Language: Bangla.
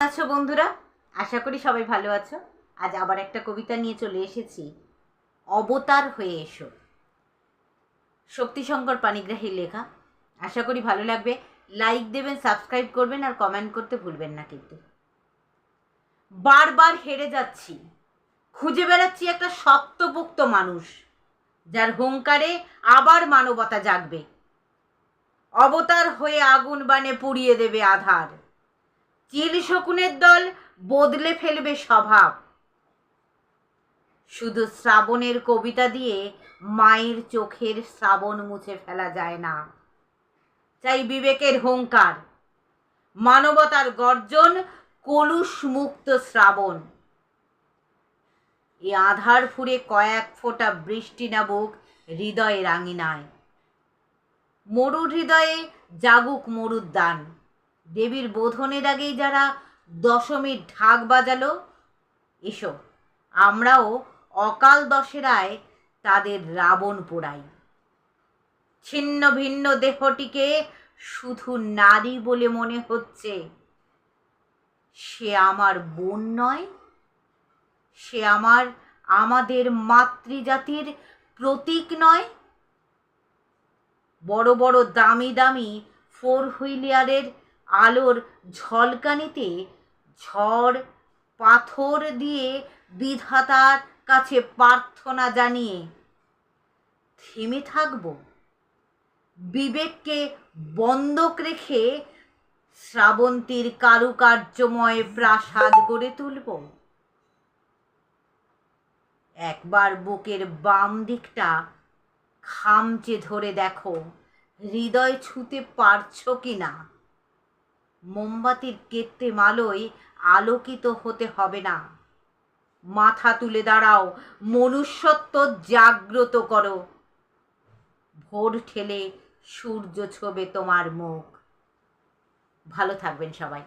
আছো বন্ধুরা? আশা করি সবাই ভালো আছো। আজ আবার একটা কবিতা নিয়ে চলে এসেছি। অবতার হয়ে এসো। শক্তিশঙ্কর পানিগ্রাহীর লেখা। আশা করি ভালো লাগবে। লাইক দেবেন সাবস্ক্রাইব করবেন আর কমেন্ট করতে ভুলবেন না কিন্তু। বারবার হেরে যাচ্ছি। খুঁজে বেড়াচ্ছি একটা শক্তপোক্ত মানুষ, যার হুঙ্কারে আবার মানবতা জাগবে। অবতার হয়ে আগুন বানে পুড়িয়ে দেবে আধার। চিল শকুনের দল বদলে ফেলবে স্বভাব। শুধু শ্রাবণের কবিতা দিয়ে মায়ের চোখের শ্রাবণ মুছে ফেলা যায় না। চাই বিবেকের হুঙ্কার, মানবতার গর্জন কলুষ মুক্ত শ্রাবণ। এ আধার ফুরে কয়েক ফোঁটা বৃষ্টি নাবুক হৃদয়ে রাঙিনায়। মরুর হৃদয়ে জাগুক মরুর দান। দেবীর বোধনের আগেই যারা দশমীর ঢাক বাজালো, এসো, আমরাও অকাল দশেরায় তাদের রাবণ পোড়াই। ছিন্ন ভিন্ন দেহটিকে শুধু নারী বলে মনে হচ্ছে। সে আমার বোন নয়, সে আমার, আমাদের মাতৃজাতির প্রতীক নয়। বড় বড় দামি দামি ফোর হুইলিয়ারের আলোর ঝলকানিতে ঝড় পাথর দিয়ে বিধাতার কাছে প্রার্থনা জানিয়ে, থেমে থাকব। বিবেককে বন্ধক রেখে শ্রাবন্তীর কারুকার্যময় প্রাসাদ গড়ে তুলব। একবার বুকের বাম দিকটা খামচে ধরে দেখো, হৃদয় ছুঁতে পারছ কি না মোমবাতির কেত্তে মালোয় আলোকিত হতে হবে না। মাথা তুলে দাঁড়াও, মনুষ্যত্ব জাগ্রত করো। ভোর ঠেলে সূর্য ছবে তোমার মুখ। ভালো থাকবেন সবাই।